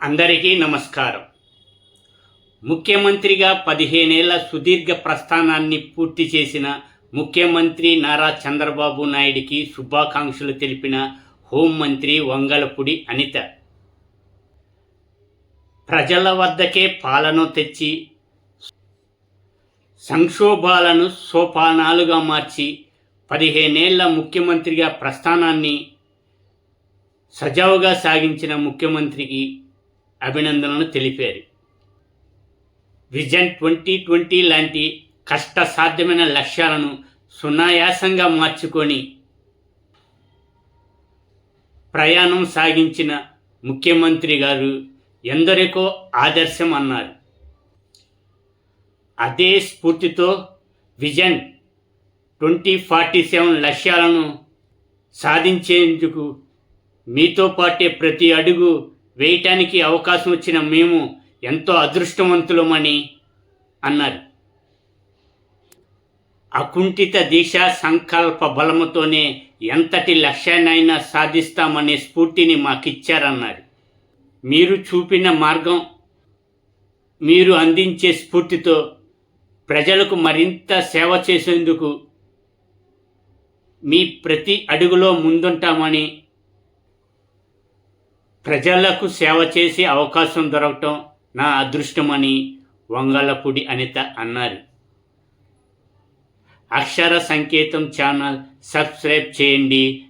అందరికీ నమస్కారం. ముఖ్యమంత్రిగా పదిహేనేళ్ళ సుదీర్ఘ ప్రస్థానాన్ని పూర్తి చేసిన ముఖ్యమంత్రి నారా చంద్రబాబు నాయుడికి శుభాకాంక్షలు తెలిపిన హోంమంత్రి వంగలపూడి అనిత. ప్రజల వద్దకే పాలన తెచ్చి సంక్షోభాలను సోపానాలుగా మార్చి పదిహేనేళ్ళ ముఖ్యమంత్రిగా ప్రస్థానాన్ని సజావుగా సాగించిన ముఖ్యమంత్రికి అభినందనలు తెలిపారు. విజన్ ట్వంటీ ట్వంటీ లాంటి కష్ట సాధ్యమైన లక్ష్యాలను సునాయాసంగా మార్చుకొని ప్రయాణం సాగించిన ముఖ్యమంత్రి గారు ఎందరికో ఆదర్శం అన్నారు. అదే స్ఫూర్తితో విజన్ ట్వంటీ ఫార్టీ సెవెన్ లక్ష్యాలను సాధించేందుకు మీతో పాటే ప్రతి అడుగు వేయటానికి అవకాశం వచ్చిన మేము ఎంతో అదృష్టవంతులమని అన్నారు. అకుంఠిత దిశ సంకల్ప బలముతోనే ఎంతటి లక్ష్యాన్నైనా సాధిస్తామనే స్ఫూర్తిని మాకిచ్చారన్నారు. మీరు చూపిన మార్గం మీరు అందించే స్ఫూర్తితో ప్రజలకు మరింత సేవ చేసేందుకు మీ ప్రతి అడుగులో ముందుంటామని ప్రజలకు సేవ చేసే అవకాశం దొరకటం నా అదృష్టమని వంగలపూడి అనిత అన్నారు. అక్షర సంకేతం ఛానల్ సబ్స్క్రైబ్ చేయండి.